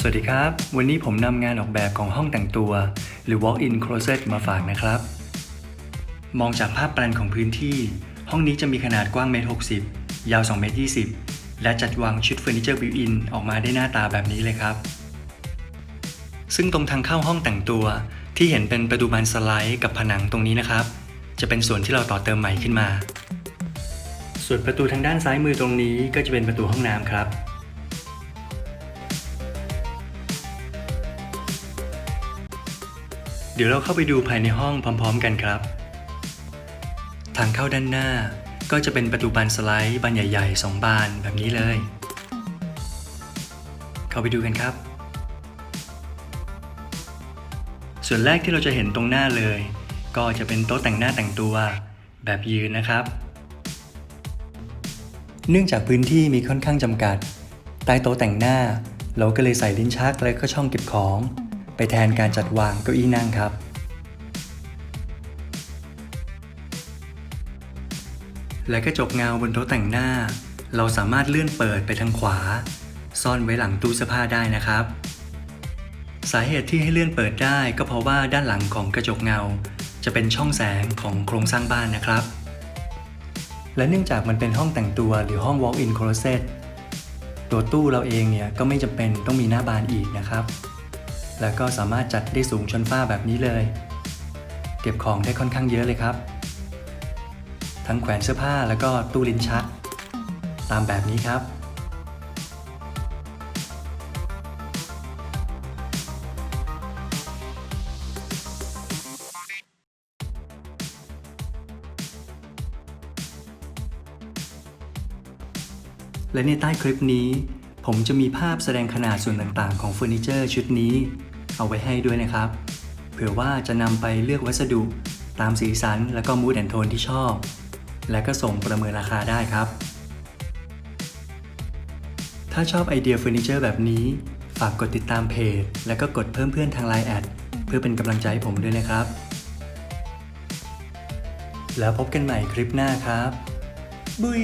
สวัสดีครับ วันนี้ผมนำงานออกแบบของห้องแต่งตัว หรือ walk-in closet มาฝากนะครับ มองจากภาพแปลนของพื้นที่ ห้องนี้จะมีขนาดกว้างเมตร60 ยาว2เมตร20 และจัดวางชุดเฟอร์นิเจอร์บิวอินออกมาได้หน้าตาแบบนี้เลยครับ ซึ่งตรงทางเข้าห้องแต่งตัว ที่เห็นเป็นประตูบานสไลด์กับผนังตรงนี้นะครับ จะเป็นส่วนที่เราต่อเติมใหม่ขึ้นมา ส่วนประตูทางด้านซ้ายมือตรงนี้ก็จะเป็นประตูห้องน้ำครับ เดี๋ยวเราเข้าไปดูภายในห้องพร้อม ๆ กันครับ ทางเข้าด้านหน้าก็จะเป็นประตูบานสไลด์บานใหญ่ๆ 2 บานแบบนี้เลย เข้าไปดูกันครับ ส่วนแรกที่เราจะเห็นตรงหน้าเลย ก็จะเป็นโต๊ะแต่งหน้าแต่งตัวแบบยืนนะครับ เนื่องจากพื้นที่มีค่อนข้างจำกัด ใต้โต๊ะแต่งหน้า เราก็เลยใส่ลิ้นชักและก็ช่องเก็บของ ไปแทนการจัดวางเก้าอี้นั่งครับ และกระจกเงาบนโต๊ะแต่งหน้า เราสามารถเลื่อนเปิดไปทางขวา ซ่อนไว้หลังตู้เสื้อผ้าได้นะครับ สาเหตุที่ให้เลื่อนเปิดได้ก็เพราะว่าด้านหลังของกระจกเงา จะเป็นช่องแสงของโครงสร้างบ้านนะครับ และเนื่องจากมันเป็นห้องแต่งตัวหรือห้อง walk-in closet ตัวตู้เราเองเนี่ยก็ไม่จำเป็นต้องมีหน้าบานอีกนะครับ แล้วก็สามารถจัดได้สูงชนฝ้าแบบนี้เลย เก็บของได้ค่อนข้างเยอะเลยครับ ทั้งแขวนเสื้อผ้าแล้วก็ตู้ลิ้นชัก ตามแบบนี้ครับและในใต้คลิปนี้ ผมจะมีภาพแสดงขนาดส่วนต่างๆ ของเฟอร์นิเจอร์ชุดนี้ เอาไว้ให้ด้วยนะครับ เผื่อว่าจะนำไปเลือกวัสดุตามสีสันและก็มูดแอนโทนที่ชอบ และก็ส่งประเมินราคาได้ครับ ถ้าชอบไอเดียเฟอร์นิเจอร์แบบนี้ ฝากกดติดตามเพจ และก็กดเพิ่มเพื่อนทาง Line แอดเพื่อเป็นกำลังใจให้ผมด้วยนะครับ แล้วพบกันใหม่คลิปหน้าครับ บุย